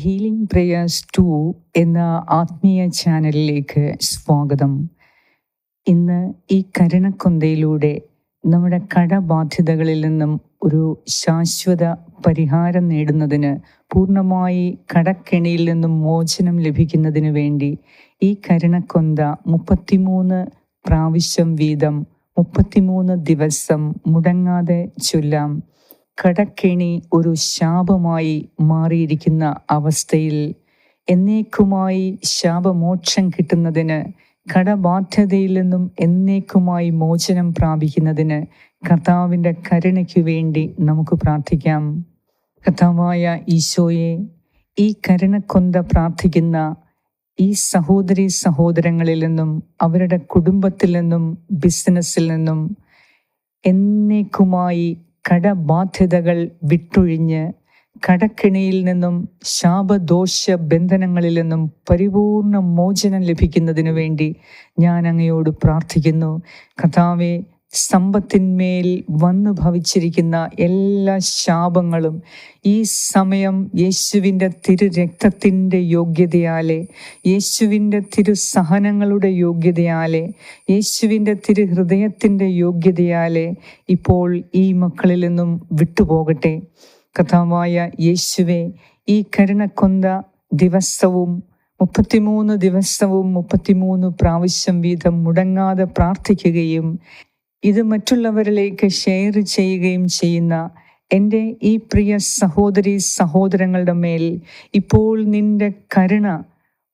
Healing prayers to എന്ന ആത്മീയ ചാനലിലേക്ക് സ്വാഗതം. ഇന്ന് ഈ കരുണക്കൊന്തയിലൂടെ നമ്മുടെ കടബാധ്യതകളിൽ നിന്നും ഒരു ശാശ്വത പരിഹാരം നേടുന്നതിന് പൂർണമായി കടക്കെണിയിൽ നിന്നും മോചനം ലഭിക്കുന്നതിന് വേണ്ടി ഈ കരുണക്കൊന്ത മുപ്പത്തിമൂന്ന് പ്രാവശ്യം വീതം മുപ്പത്തിമൂന്ന് ദിവസം മുടങ്ങാതെ ചൊല്ലാം കടക്കെണി ഒരു ശാപമായി മാറിയിരിക്കുന്ന അവസ്ഥയിൽ എന്നേക്കുമായി ശാപമോക്ഷം കിട്ടുന്നതിന് കടബാധ്യതയിൽ നിന്നും എന്നേക്കുമായി മോചനം പ്രാപിക്കുന്നതിന് കർത്താവിന്റെ കരുണയ്ക്കു വേണ്ടി നമുക്ക് പ്രാർത്ഥിക്കാം. കർത്താവായ ഈശോയെ ഈ കരുണക്കൊന്ത പ്രാർത്ഥിക്കുന്ന ഈ സഹോദരി സഹോദരങ്ങളിൽ നിന്നും അവരുടെ കുടുംബത്തിൽ നിന്നും ബിസിനസ്സിൽ നിന്നും എന്നേക്കുമായി കടബാധ്യതകൾ വിട്ടൊഴിഞ്ഞ് കടക്കിണിയിൽ നിന്നും ശാപദോഷ ബന്ധനങ്ങളിൽ നിന്നും പരിപൂർണ മോചനം ലഭിക്കുന്നതിനു വേണ്ടി ഞാൻ അങ്ങയോട് പ്രാർത്ഥിക്കുന്നു. കഥാവെ സമ്പത്തിന്മേൽ വന്നു ഭവിച്ചിരിക്കുന്ന എല്ലാ ശാപങ്ങളും ഈ സമയം യേശുവിന്റെ തിരു രക്തത്തിന്റെ യോഗ്യതയാലെ യേശുവിന്റെ തിരു സഹനങ്ങളുടെ യോഗ്യതയാലെ യേശുവിന്റെ തിരു ഹൃദയത്തിന്റെ യോഗ്യതയാലെ ഇപ്പോൾ ഈ മക്കളിൽ നിന്നും വിട്ടുപോകട്ടെ. കഥാവായ യേശുവെ ഈ കരുണക്കൊന്ത ദിവസവും മുപ്പത്തിമൂന്ന് ദിവസവും മുപ്പത്തിമൂന്ന് പ്രാവശ്യം വീതം മുടങ്ങാതെ പ്രാർത്ഥിക്കുകയും ഇത് മറ്റുള്ളവരിലേക്ക് ഷെയർ ചെയ്യുകയും ചെയ്യുന്ന എന്റെ ഈ പ്രിയ സഹോദരി സഹോദരങ്ങളുടെ മേൽ ഇപ്പോൾ നിന്റെ കരുണ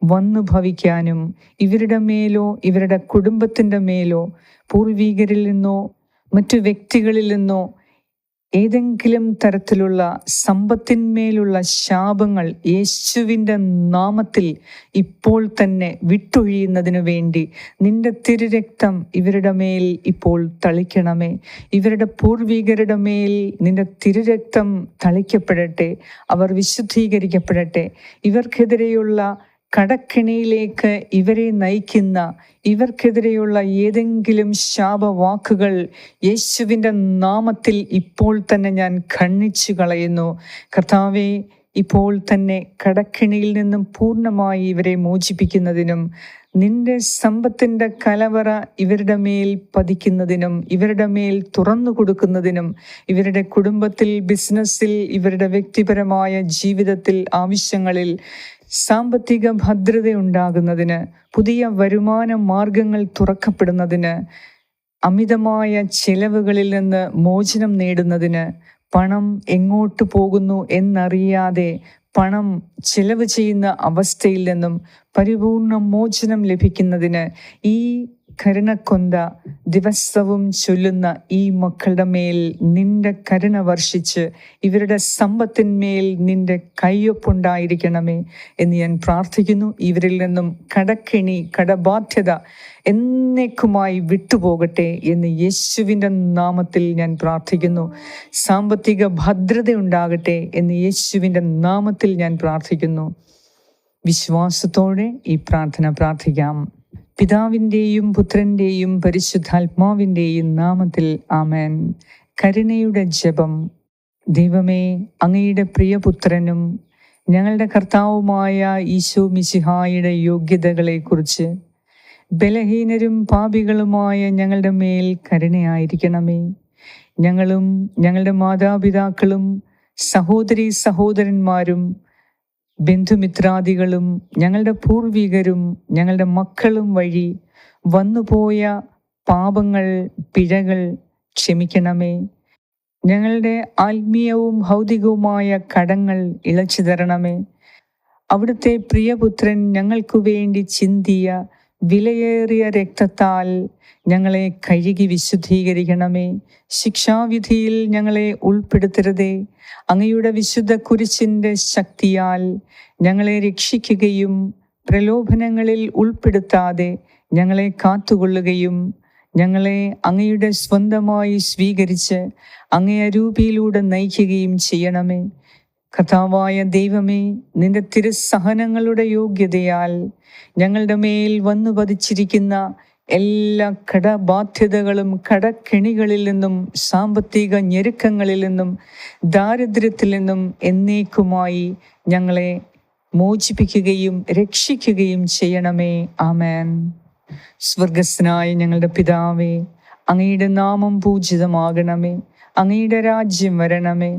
വന്നു ഭവിക്കാനും ഇവരുടെ മേലോ ഇവരുടെ കുടുംബത്തിന്റെ മേലോ പൂർവീകരിൽ നിന്നോ മറ്റു വ്യക്തികളിൽ നിന്നോ ഏതെങ്കിലും തരത്തിലുള്ള സമ്പത്തിന്മേലുള്ള ശാപങ്ങൾ യേശുവിന്റെ നാമത്തിൽ ഇപ്പോൾ തന്നെ വിട്ടൊഴിയുന്നതിനു വേണ്ടി നിന്റെ തിരുരക്തം ഇവരുടെ മേൽ ഇപ്പോൾ തളിക്കണമേ. ഇവരുടെ പൂർവികരുടെ മേൽ നിന്റെ തിരുരക്തം തളിക്കപ്പെടട്ടെ. അവർ വിശുദ്ധീകരിക്കപ്പെടട്ടെ. ഇവർക്കെതിരെയുള്ള കടക്കിണിയിലേക്ക് ഇവരെ നയിക്കുന്ന ഇവർക്കെതിരെയുള്ള ഏതെങ്കിലും ശാപവാക്കുകൾ യേശുവിന്റെ നാമത്തിൽ ഇപ്പോൾ തന്നെ ഞാൻ ഖണ്ണിച്ചു കളയുന്നു. കർത്താവെ ഇപ്പോൾ തന്നെ കടക്കിണിയിൽ നിന്നും പൂർണമായി ഇവരെ മോചിപ്പിക്കുന്നതിനും നിന്റെ സമ്പത്തിന്റെ കലവറ ഇവരുടെ മേൽ പതിക്കുന്നതിനും ഇവരുടെ മേൽ തുറന്നു കൊടുക്കുന്നതിനും ഇവരുടെ കുടുംബത്തിൽ ബിസിനസ്സിൽ ഇവരുടെ വ്യക്തിപരമായ ജീവിതത്തിൽ ആവശ്യങ്ങളിൽ സാമ്പത്തിക ഭദ്രത ഉണ്ടാകുന്നതിന് പുതിയ വരുമാന മാർഗങ്ങൾ തുറക്കപ്പെടുന്നതിന് അമിതമായ ചെലവുകളിൽ നിന്ന് മോചനം നേടുന്നതിന് പണം എങ്ങോട്ട് പോകുന്നു എന്നറിയാതെ പണം ചെലവ് ചെയ്യുന്ന അവസ്ഥയിൽ നിന്നും പരിപൂർണ മോചനം ലഭിക്കുന്നതിന് ഈ കരുണക്കൊന്ത ദിവസവും ചൊല്ലുന്ന ഈ മക്കളുടെ മേൽ നിന്റെ കരുണ വർഷിച്ച് ഇവരുടെ സമ്പത്തിന്മേൽ നിന്റെ കയ്യൊപ്പുണ്ടായിരിക്കണമേ എന്ന് ഞാൻ പ്രാർത്ഥിക്കുന്നു. ഇവരിൽ നിന്നും കടക്കിണി കടബാധ്യത എന്നേക്കുമായി വിട്ടുപോകട്ടെ എന്ന് യേശുവിന്റെ നാമത്തിൽ ഞാൻ പ്രാർത്ഥിക്കുന്നു. സാമ്പത്തിക ഭദ്രത ഉണ്ടാകട്ടെ എന്ന് യേശുവിന്റെ നാമത്തിൽ ഞാൻ പ്രാർത്ഥിക്കുന്നു. വിശ്വാസത്തോടെ ഈ പ്രാർത്ഥന പ്രാർത്ഥിക്കാം. പിതാവിന്റെയും പുത്രന്റെയും പരിശുദ്ധാത്മാവിന്റെയും നാമത്തിൽ ആമേൻ. കരുണയുടെ ജപം. ദൈവമേ അങ്ങയുടെ പ്രിയപുത്രനും ഞങ്ങളുടെ കർത്താവുമായ ഈശോ മിശിഹായുടെ യോഗ്യതകളെക്കുറിച്ച് ബലഹീനരും പാപികളുമായ ഞങ്ങളുടെ മേൽ കരുണയായിരിക്കണമേ. ഞങ്ങളും ഞങ്ങളുടെ മാതാപിതാക്കളും സഹോദരി സഹോദരന്മാരും ബന്ധുമിത്രാദികളും ഞങ്ങളുടെ പൂർവികരും ഞങ്ങളുടെ മക്കളും വഴി വന്നുപോയ പാപങ്ങൾ പിഴകൾ ക്ഷമിക്കണമേ. ഞങ്ങളുടെ ആത്മീയവും ഭൗതികവുമായ കടങ്ങൾ ഇളച്ചു തരണമേ. അവിടുത്തെ പ്രിയപുത്രൻ ഞങ്ങൾക്കു വേണ്ടി ചിന്തിയ വിലയേറിയ രക്തത്താൽ ഞങ്ങളെ കഴുകി വിശുദ്ധീകരിക്കണമേ. ശിക്ഷാവിധിയിൽ ഞങ്ങളെ ഉൾപ്പെടുത്തരുതേ. അങ്ങയുടെ വിശുദ്ധ കുരിശിന്റെ ശക്തിയാൽ ഞങ്ങളെ രക്ഷിക്കുകയും പ്രലോഭനങ്ങളിൽ ഉൾപ്പെടുത്താതെ ഞങ്ങളെ കാത്തുകൊള്ളുകയും ഞങ്ങളെ അങ്ങയുടെ സ്വന്തമായി സ്വീകരിച്ച് അങ്ങേ രൂപിയിലൂടെ നയിക്കുകയും ചെയ്യണമേ. കഥാവായ ദൈവമേ നിന്റെ തിരുസഹനങ്ങളുടെ യോഗ്യതയാൽ ഞങ്ങളുടെ മേൽ വന്നു പതിച്ചിരിക്കുന്ന എല്ലാ കടബാധ്യതകളും കടക്കെണികളിൽ നിന്നും സാമ്പത്തിക ഞെരുക്കങ്ങളിൽ നിന്നും ദാരിദ്ര്യത്തിൽ നിന്നും എന്നേക്കുമായി ഞങ്ങളെ മോചിപ്പിക്കുകയും രക്ഷിക്കുകയും ചെയ്യണമേ. ആമേൻ. സ്വർഗസ്നായ ഞങ്ങളുടെ പിതാവേ അങ്ങയുടെ നാമം പൂജിതമാകണമേ. അങ്ങയുടെ രാജ്യം വരണമേ.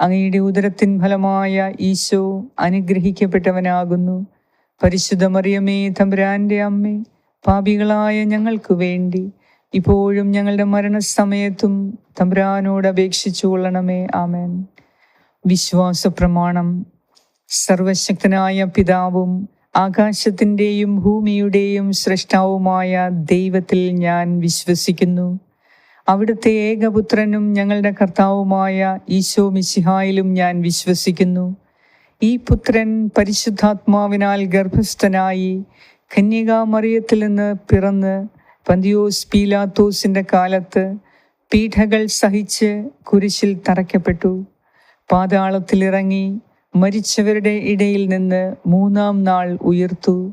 അങ്ങയുടെ ഉദരത്തിൻ ഫലമായ ഈശോ അനുഗ്രഹിക്കപ്പെട്ടവനാകുന്നു. പരിശുദ്ധ മറിയമേ തമ്പുരാന്റെ അമ്മേ പാപികളായ ഞങ്ങൾക്ക് വേണ്ടി ഇപ്പോഴും ഞങ്ങളുടെ മരണസമയത്തും തമ്പുരാനോട് അപേക്ഷിച്ചു കൊള്ളണമേ. ആമേൻ. വിശ്വാസ പ്രമാണം സർവശക്തനായ പിതാവും ആകാശത്തിന്റെയും ഭൂമിയുടെയും സൃഷ്ടാവുമായ ദൈവത്തിൽ ഞാൻ വിശ്വസിക്കുന്നു. അവിടുത്തെ ഏകപുത്രനും ഞങ്ങളുടെ കർത്താവുമായ ഈശോ മിശിഹായിലും ഞാൻ വിശ്വസിക്കുന്നു. ഈ പുത്രൻ പരിശുദ്ധാത്മാവിനാൽ ഗർഭസ്ഥനായി കന്യകാമറിയത്തിൽ നിന്ന് പിറന്ന് പന്തിയോസ് പീലാത്തോസിന്റെ കാലത്ത് പീഠകൾ സഹിച്ച് കുരിശിൽ തറയ്ക്കപ്പെട്ടു. പാതാളത്തിലിറങ്ങി മരിച്ചവരുടെ ഇടയിൽ നിന്ന് മൂന്നാം നാൾ ഉയർത്തു.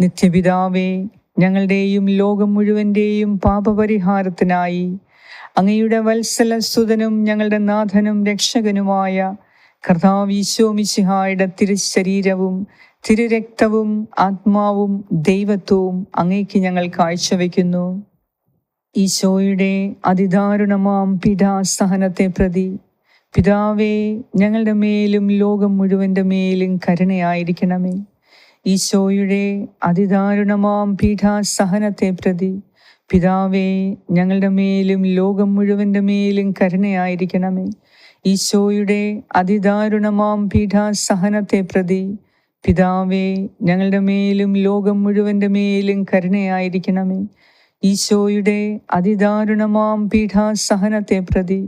നിത്യപിതാവേ ഞങ്ങളുടെയും ലോകം മുഴുവന്റെയും പാപപരിഹാരത്തിനായി അങ്ങയുടെ വത്സലസുതനും ഞങ്ങളുടെ നാഥനും രക്ഷകനുമായ കർത്താവീശോമിശിഹായുടെ തിരുശരീരവും തിരുരക്തവും ആത്മാവും ദൈവത്വവും അങ്ങേക്ക് ഞങ്ങൾ കാഴ്ചവെക്കുന്നു. ഈശോയുടെ അതിദാരുണമാം പീഡാസഹനത്തെ പ്രതി പിതാവേ ഞങ്ങളുടെ മേലും ലോകം മുഴുവന്റെ മേലും കരുണയായിരിക്കണമേ. ഈശോയുടെ അതിദാരുണമാം പീഠാസഹനത്തെ പ്രതി പിതാവേ ഞങ്ങളുടെ മേലും ലോകം മുഴുവന്റെ മേലും കരുണയായിരിക്കണമേ. ഈശോയുടെ അതിദാരുണമാം പീഠാസഹനത്തെ പ്രതി പിതാവേ ഞങ്ങളുടെ മേലും ലോകം മുഴുവന്റെ മേലും കരുണയായിരിക്കണമേ. ഈശോയുടെ അതിദാരുണമാം പീഠാസഹനത്തെ പ്രതി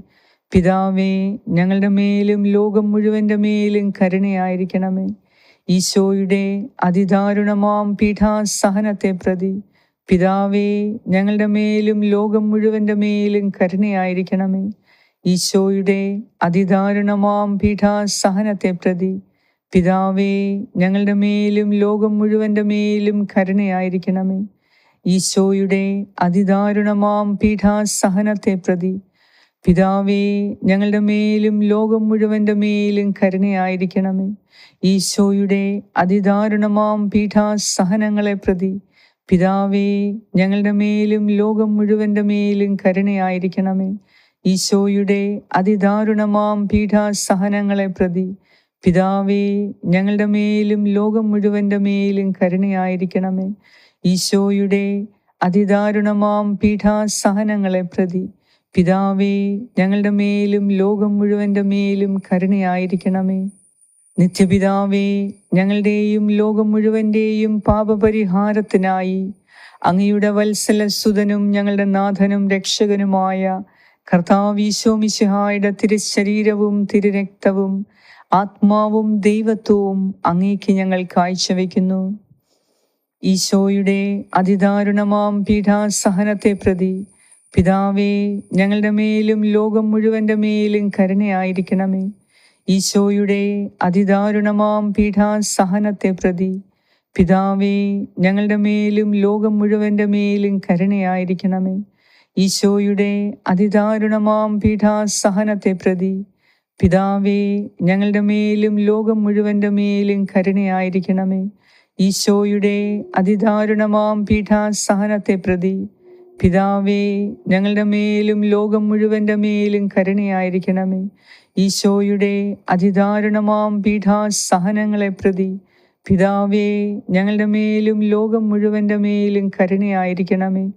പിതാവേ ഞങ്ങളുടെ മേലും ലോകം മുഴുവന്റെ മേലും കരുണയായിരിക്കണമേ. ഈശോയുടെ അതിദാരുണമാം പീഠാസഹനത്തെ പ്രതി. പിതാവേ ഞങ്ങളുടെ മേലും ലോകം മുഴുവന്റെ മേലും കരുണയായിരിക്കണമേ. ഈശോയുടെ അതിദാരുണമാം പീഠാസഹനത്തെ പ്രതി. പിതാവേ ഞങ്ങളുടെ മേലും ലോകം മുഴുവന്റെ മേലും കരുണയായിരിക്കണമേ. ഈശോയുടെ അതിദാരുണമാം പീഠാസഹനത്തെ പ്രതി. പിതാവേ ഞങ്ങളുടെ മേലും ലോകം മുഴുവന്റെ മേലും കരുണയായിരിക്കണമേ. ഈശോയുടെ അതിദാരുണമാം പീഠാസഹനങ്ങളെ പ്രതി. പിതാവേ ഞങ്ങളുടെ മേലും ലോകം മുഴുവന്റെ മേലും കരുണയായിരിക്കണമേ. ഈശോയുടെ അതിദാരുണമാം പീഠാസഹനങ്ങളെ പ്രതി. പിതാവേ ഞങ്ങളുടെ മേലും ലോകം മുഴുവന്റെ മേലും കരുണയായിരിക്കണമേ. ഈശോയുടെ അതിദാരുണമാം പീഠാസഹനങ്ങളെ പ്രതി. പിതാവേ ഞങ്ങളുടെ മേലും ലോകം മുഴുവന്റെ മേലും കരുണയായിരിക്കണമേ. നിത്യപിതാവേ ഞങ്ങളുടെയും ലോകം മുഴുവന്റെയും പാപപരിഹാരത്തിനായി അങ്ങയുടെ വത്സലസുതനും ഞങ്ങളുടെ നാഥനും രക്ഷകനുമായ കർത്താവീശോമിശിഹായുടെ തിരുശരീരവും തിരുരക്തവും ആത്മാവും ദൈവത്വവും അങ്ങേക്ക് ഞങ്ങൾ കാഴ്ചവെക്കുന്നു. ഈശോയുടെ അതിദാരുണമാം പീഠാസഹനത്തെ പ്രതി പിതാവേ ഞങ്ങളുടെ മേലും ലോകം മുഴുവന്റെ മേലും കരുണയായിരിക്കണമേ. ഈശോയുടെ അതിദാരുണമാം പീഠാസഹനത്തെ പ്രതി. പിതാവേ ഞങ്ങളുടെ മേലും ലോകം മുഴുവന്റെ മേലും കരുണയായിരിക്കണമേ. ഈശോയുടെ അതിദാരുണമാം പീഠാസഹനത്തെ പ്രതി. പിതാവേ ഞങ്ങളുടെ മേലും ലോകം മുഴുവന്റെ മേലും കരുണയായിരിക്കണമേ. ഈശോയുടെ അതിദാരുണമാം പീഠാസഹനത്തെ പ്രതി. പിതാവേ ഞങ്ങളുടെ മേലും ലോകം മുഴുവന്റെ മേലും കരുണയായിരിക്കണമേ. ഈശോയുടെ അതിദാരുണമാം പീഠാസഹനങ്ങളെ പ്രതി. പിതാവേ ഞങ്ങളുടെ മേലും ലോകം മുഴുവന്റെ മേലും കരുണയായിരിക്കണമേ.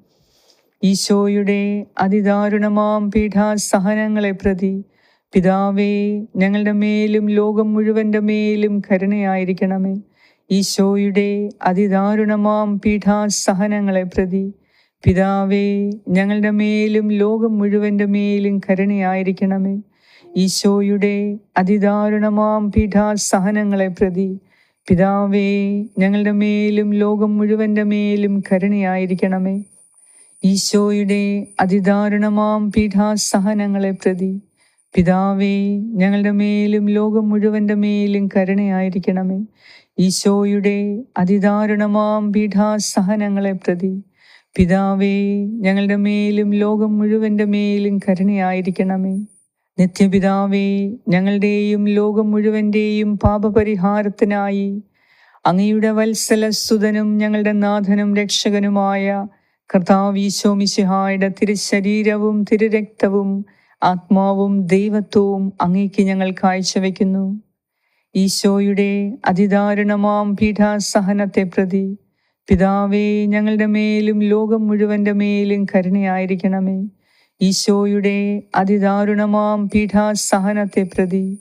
ഈശോയുടെ അതിദാരുണമാം പീഠാസഹനങ്ങളെ പ്രതി. പിതാവേ ഞങ്ങളുടെ മേലും ലോകം മുഴുവന്റെ മേലും കരുണയായിരിക്കണമേ. ഈശോയുടെ അതിദാരുണമാം പീഠാസഹനങ്ങളെ പ്രതി. പിതാവേ ഞങ്ങളുടെ മേലും ലോകം മുഴുവന്റെ മേലും കരുണയായിരിക്കണമേ. ഈശോയുടെ അതിദാരുണമാം പീഠാസഹനങ്ങളെ പ്രതി. പിതാവേ ഞങ്ങളുടെ മേലും ലോകം മുഴുവന്റെ മേലും കരുണയായിരിക്കണമേ. ഈശോയുടെ അതിദാരുണമാം പീഠാസഹനങ്ങളെ പ്രതി. പിതാവേ ഞങ്ങളുടെ മേലും ലോകം മുഴുവന്റെ മേലും കരുണയായിരിക്കണമേ. ഈശോയുടെ അതിദാരുണമാം പീഠാസഹനങ്ങളെ പ്രതി. പിതാവേ ഞങ്ങളുടെ മേലും ലോകം മുഴുവന്റെ മേലും കരുണയായിരിക്കണമേ. നിത്യപിതാവേ ഞങ്ങളുടെയും ലോകം മുഴുവന്റെയും പാപപരിഹാരത്തിനായി അങ്ങയുടെ വത്സലസുതനും ഞങ്ങളുടെ നാഥനും രക്ഷകനുമായ കർത്താവീശോമിശിഹായുടെ തിരുശരീരവും തിരുരക്തവും ആത്മാവും ദൈവത്വവും അങ്ങേക്ക് ഞങ്ങൾ കാഴ്ചവെക്കുന്നു. ഈശോയുടെ അതിദാരുണമാം പീഠാസഹനത്തെ പ്രതി പിതാവേ ഞങ്ങളുടെ മേലും ലോകം മുഴുവന്റെ മേലും കരുണയായിരിക്കണമേ. ഈശോയുടെ അതിദാരുണമാം പീഠാസഹനത്തെ പ്രതി.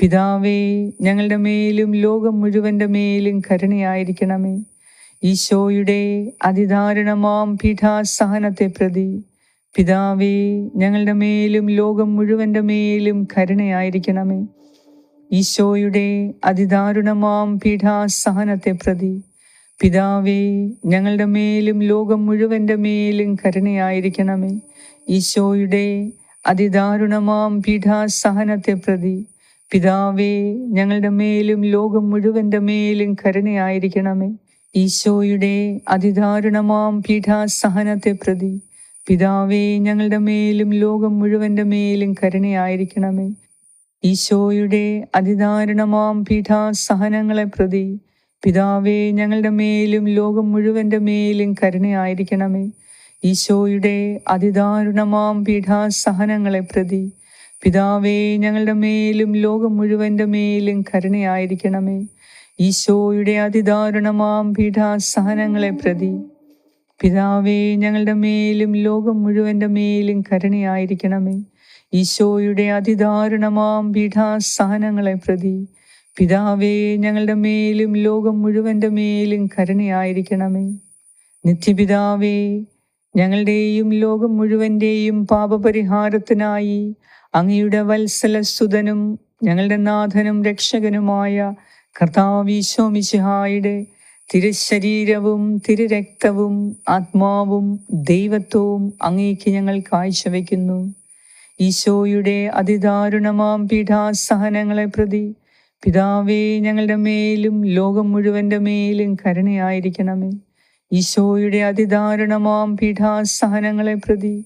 പിതാവേ ഞങ്ങളുടെ മേലും ലോകം മുഴുവന്റെ മേലും കരുണയായിരിക്കണമേ. ഈശോയുടെ അതിദാരുണമാം പീഠാസഹനത്തെ പ്രതി. പിതാവേ ഞങ്ങളുടെ മേലും ലോകം മുഴുവന്റെ മേലും കരുണയായിരിക്കണമേ. ഈശോയുടെ അതിദാരുണമാം പീഠാസഹനത്തെ പ്രതി. പിതാവേ ഞങ്ങളുടെ മേലും ലോകം മുഴുവന്റെ മേലും കരുണയായിരിക്കണമേ. ഈശോയുടെ അതിദാരുണമാം പീഠാസഹനത്തെ പ്രതി. പിതാവേ ഞങ്ങളുടെ മേലും ലോകം മുഴുവന്റെ മേലും കരുണയായിരിക്കണമേ. ഈശോയുടെ അതിദാരുണമാം പീഠാസഹനത്തെ പ്രതി. പിതാവേ ഞങ്ങളുടെ മേലും ലോകം മുഴുവന്റെ മേലും കരുണയായിരിക്കണമേ. ഈശോയുടെ അതിദാരുണമാം പീഠാസഹനങ്ങളെ പ്രതി. പിതാവേ ഞങ്ങളുടെ മേലും ലോകം മുഴുവന്റെ മേലും കരുണയായിരിക്കണമേ. ഈശോയുടെ അതിദാരുണമാം പീഠാസഹനങ്ങളെ പ്രതി. പിതാവേ ഞങ്ങളുടെ മേലും ലോകം മുഴുവന്റെ മേലും കരുണയായിരിക്കണമേ. ഈശോയുടെ അതിദാരുണമാം പീഠാസഹനങ്ങളെ പ്രതി. പിതാവേ ഞങ്ങളുടെ മേലും ലോകം മുഴുവന്റെ മേലും കരുണയായിരിക്കണമേ. ഈശോയുടെ അതിദാരുണമാം പീഠാസഹനങ്ങളെ പ്രതി. പിതാവേ ഞങ്ങളുടെ മേലും ലോകം മുഴുവന്റെ മേലും കരുണയായിരിക്കണമേ. നിത്യപിതാവേ ഞങ്ങളുടെയും ലോകം മുഴുവന്റെയും പാപപരിഹാരത്തിനായി അങ്ങയുടെ വത്സലസുതനും ഞങ്ങളുടെ നാഥനും രക്ഷകനുമായ കർത്താവീശോമിശിഹായുടെ തിരുശരീരവും തിരുരക്തവും ആത്മാവും ദൈവത്വവും അങ്ങേക്ക് ഞങ്ങൾ കാഴ്ചവെക്കുന്നു. ഈശോയുടെ അതിദാരുണമാം പീഠാസഹനങ്ങളെ പ്രതി പിതാവേ ഞങ്ങളുടെ മേലും ലോകം മുഴുവന്റെ മേലും കരുണയായിരിക്കണമേ. ഈശോയുടെ അതിദാരുണമാം പീഠാസഹനങ്ങളെ പ്രതി.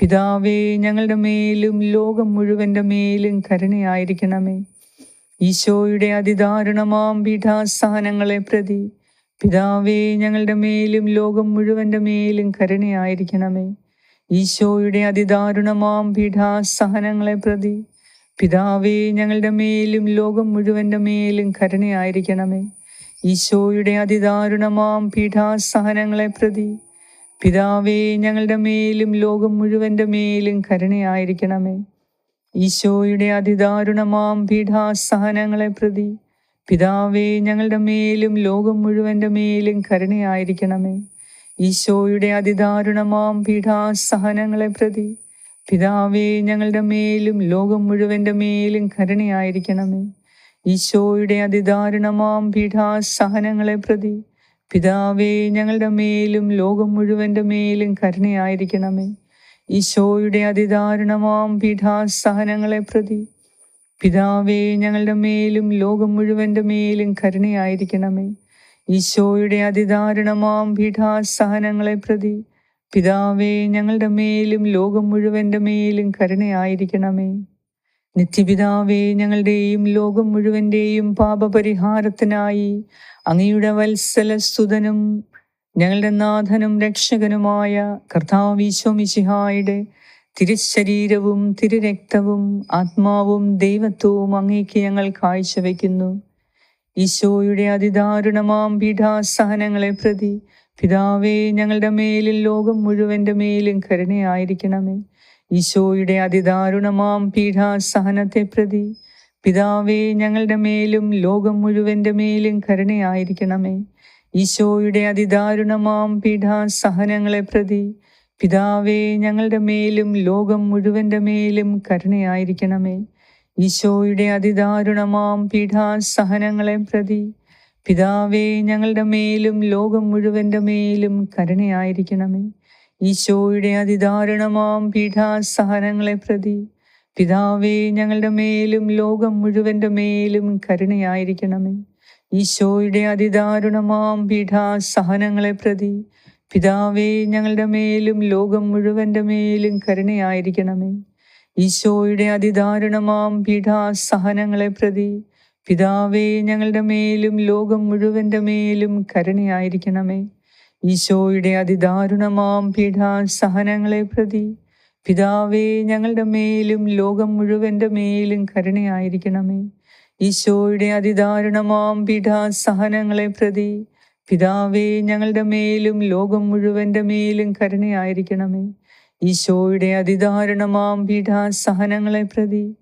പിതാവേ ഞങ്ങളുടെ മേലും ലോകം മുഴുവന്റെ മേലും കരുണയായിരിക്കണമേ. ഈശോയുടെ അതിദാരുണമാം പീഠാസഹനങ്ങളെ പ്രതി. പിതാവേ ഞങ്ങളുടെ മേലും ലോകം മുഴുവന്റെ മേലും കരുണയായിരിക്കണമേ. ഈശോയുടെ അതിദാരുണമാം പീഠാസഹനങ്ങളെ പ്രതി. പിതാവേ ഞങ്ങളുടെ മേലും ലോകം മുഴുവന്റെ മേലും കരുണയായിരിക്കണമേ. ഈശോയുടെ അതിദാരുണമാം പീഠാസഹനങ്ങളെ പ്രതി. പിതാവേ ഞങ്ങളുടെ മേലും ലോകം മുഴുവന്റെ മേലും കരുണയായിരിക്കണമേ. ഈശോയുടെ അതിദാരുണമാം പീഠാസഹനങ്ങളെ പ്രതി. പിതാവേ ഞങ്ങളുടെ മേലും ലോകം മുഴുവന്റെ മേലും കരുണയായിരിക്കണമേ. ഈശോയുടെ അതിദാരുണമാം പീഠാസഹനങ്ങളെ പ്രതി. പിതാവേ ഞങ്ങളുടെ മേലും ലോകം മുഴുവന്റെ മേലും കരുണയായിരിക്കണമേ. ഈശോയുടെ അതിദാരുണമാം പീഠാസഹനങ്ങളെ പ്രതി. പിതാവേ ഞങ്ങളുടെ മേലും ലോകം മുഴുവന്റെ മേലും കരുണയായിരിക്കണമേ. ഈശോയുടെ അതിദാരുണമാം പീഠാസഹനങ്ങളെ പ്രതി. പിതാവേ ഞങ്ങളുടെ മേലും ലോകം മുഴുവന്റെ മേലും കരുണയായിരിക്കണമേ. ഈശോയുടെ അതിദാരുണമാം പീഠാസഹനങ്ങളെ പ്രതി. പിതാവേ ഞങ്ങളുടെ മേലും ലോകം മുഴുവന്റെ മേലും കരുണയായിരിക്കണമേ. നിത്യപിതാവേ ഞങ്ങളുടെയും ലോകം മുഴുവന്റെയും പാപപരിഹാരത്തിനായി അങ്ങയുടെ വത്സല സ്തുതനും ഞങ്ങളുടെ നാഥനും രക്ഷകനുമായ കർത്താവീശോമിശിഹായുടെ തിരുശരീരവും തിരുരക്തവും ആത്മാവും ദൈവത്വവും അങ്ങേക്ക് ഞങ്ങൾ കാഴ്ചവെക്കുന്നു. ഈശോയുടെ അതിദാരുണമാം പീഠാസഹനങ്ങളെ പ്രതി പിതാവേ ഞങ്ങളുടെ മേലിൽ ലോകം മുഴുവന്റെ മേലും കരുണയായിരിക്കണമേ. ഈശോയുടെ അതിദാരുണമാം പീഠാസഹനത്തെ പ്രതി. പിതാവേ ഞങ്ങളുടെ മേലും ലോകം മുഴുവന്റെ മേലും കരുണയായിരിക്കണമേ. ഈശോയുടെ അതിദാരുണമാം പീഠാസഹനങ്ങളെ പ്രതി. പിതാവേ ഞങ്ങളുടെ മേലും ലോകം മുഴുവന്റെ മേലും കരുണയായിരിക്കണമേ. ഈശോയുടെ അതിദാരുണമാം പീഠാസഹനങ്ങളെ പ്രതി. പിതാവേ ഞങ്ങളുടെ മേലും ലോകം മുഴുവന്റെ മേലും കരുണയായിരിക്കണമേ. ഈശോയുടെ അതിദാരുണമാം പീഠാസഹനങ്ങളെ പ്രതി. പിതാവേ ഞങ്ങളുടെ മേലും ലോകം മുഴുവന്റെ മേലും കരുണയായിരിക്കണമേ. ഈശോയുടെ അതിദാരുണമാം പീഠാസഹനങ്ങളെ പ്രതി. പിതാവേ ഞങ്ങളുടെ മേലും ലോകം മുഴുവന്റെ മേലും കരുണയായിരിക്കണമേ. ഈശോയുടെ അതിദാരുണമാം പീഠാസഹനങ്ങളെ പ്രതി. പിതാവേ ഞങ്ങളുടെ മേലും ലോകം മുഴുവന്റെ മേലും കരുണയായിരിക്കണമേ. ഈശോയുടെ അതിദാരുണമാം പീഠാസഹനങ്ങളെ പ്രതി. പിതാവേ ഞങ്ങളുടെ മേലും ലോകം മുഴുവന്റെ മേലും കരുണയായിരിക്കണമേ. ഈശോയുടെ അതിദാരുണമാം പീഠാസഹനങ്ങളെ പ്രതി. പിതാവേ ഞങ്ങളുടെ മേലും ലോകം മുഴുവന്റെ മേലും കരുണയായിരിക്കണമേ. ഈശോയുടെ അതിദാരുണമാം പീഠാസഹനങ്ങളെ പ്രതി.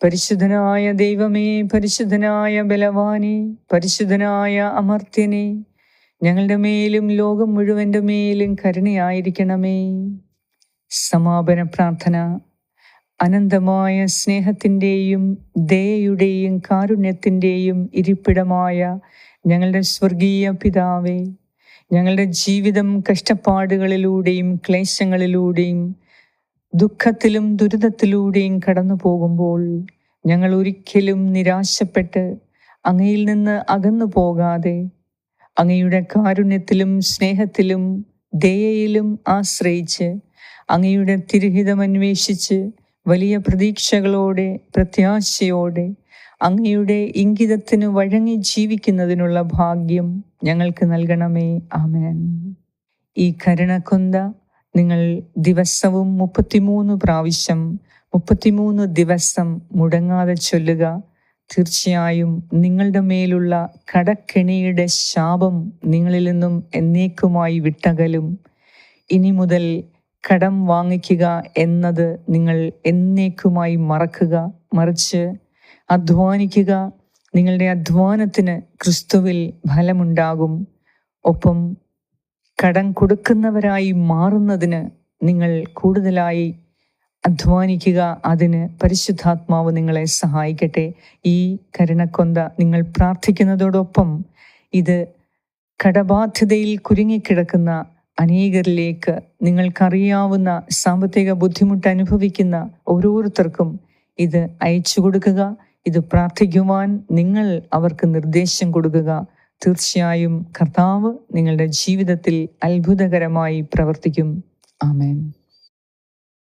പരിശുദ്ധനായ ദൈവമേ പരിശുദ്ധനായ ബലവാനെ പരിശുദ്ധനായ അമർത്യനെ ഞങ്ങളുടെ മേലും ലോകം മുഴുവന്റെ മേലും കരുണയായിരിക്കണമേ. സമാപന പ്രാർത്ഥന. അനന്തമായ സ്നേഹത്തിന്റെയും ദയയുടെയും കാരുണ്യത്തിന്റെയും ഇരിപ്പിടമായ ഞങ്ങളുടെ സ്വർഗീയ പിതാവേ ഞങ്ങളുടെ ജീവിതം കഷ്ടപ്പാടുകളിലൂടെയും ക്ലേശങ്ങളിലൂടെയും ദുഃഖത്തിലും ദുരിതത്തിലൂടെയും കടന്നു പോകുമ്പോൾ ഞങ്ങൾ ഒരിക്കലും നിരാശപ്പെട്ട് അങ്ങയിൽ നിന്ന് അകന്നു പോകാതെ അങ്ങയുടെ കാരുണ്യത്തിലും സ്നേഹത്തിലും ദയയിലും ആശ്രയിച്ച് അങ്ങയുടെ തിരുഹിതം അന്വേഷിച്ച് വലിയ പ്രതീക്ഷകളോടെ പ്രത്യാശയോടെ അങ്ങയുടെ ഇംഗിതത്തിന് വഴങ്ങി ജീവിക്കുന്നതിനുള്ള ഭാഗ്യം ഞങ്ങൾക്ക് നൽകണമേ. ആമേൻ. ഈ കരുണക്കൊന്ത നിങ്ങൾ ദിവസവും മുപ്പത്തിമൂന്ന് പ്രാവശ്യം മുപ്പത്തിമൂന്ന് ദിവസം മുടങ്ങാതെ ചൊല്ലുക. തീർച്ചയായും നിങ്ങളുടെ മേലുള്ള കടക്കെണിയുടെ ശാപം നിങ്ങളിൽ നിന്നും എന്നേക്കുമായി വിട്ടകലും. ഇനി മുതൽ കടം വാങ്ങിക്കുക എന്നത് നിങ്ങൾ എന്നേക്കുമായി മറക്കുക. മറിച്ച് അധ്വാനിക്കുക നിങ്ങളുടെ അധ്വാനത്തിന് ക്രിസ്തുവിൽ ഫലമുണ്ടാകും. ഒപ്പം കടം കൊടുക്കുന്നവരായി മാറുന്നതിന് നിങ്ങൾ കൂടുതലായി അധ്വാനിക്കുക. അതിന് പരിശുദ്ധാത്മാവ് നിങ്ങളെ സഹായിക്കട്ടെ. ഈ കരുണക്കൊന്ത നിങ്ങൾ പ്രാർത്ഥിക്കുന്നതോടൊപ്പം ഇത് കടബാധ്യതയിൽ കുരുങ്ങിക്കിടക്കുന്ന അനേകരിലേക്ക് നിങ്ങൾക്കറിയാവുന്ന സാമ്പത്തിക ബുദ്ധിമുട്ട് അനുഭവിക്കുന്ന ഓരോരുത്തർക്കും ഇത് അയച്ചു കൊടുക്കുക ഇത് പ്രാർത്ഥിക്കുവാൻ നിങ്ങൾ അവർക്ക് നിർദ്ദേശം കൊടുക്കുക. തീർച്ചയായും കർത്താവ് നിങ്ങളുടെ ജീവിതത്തിൽ അത്ഭുതകരമായി പ്രവർത്തിക്കും. ആമേൻ.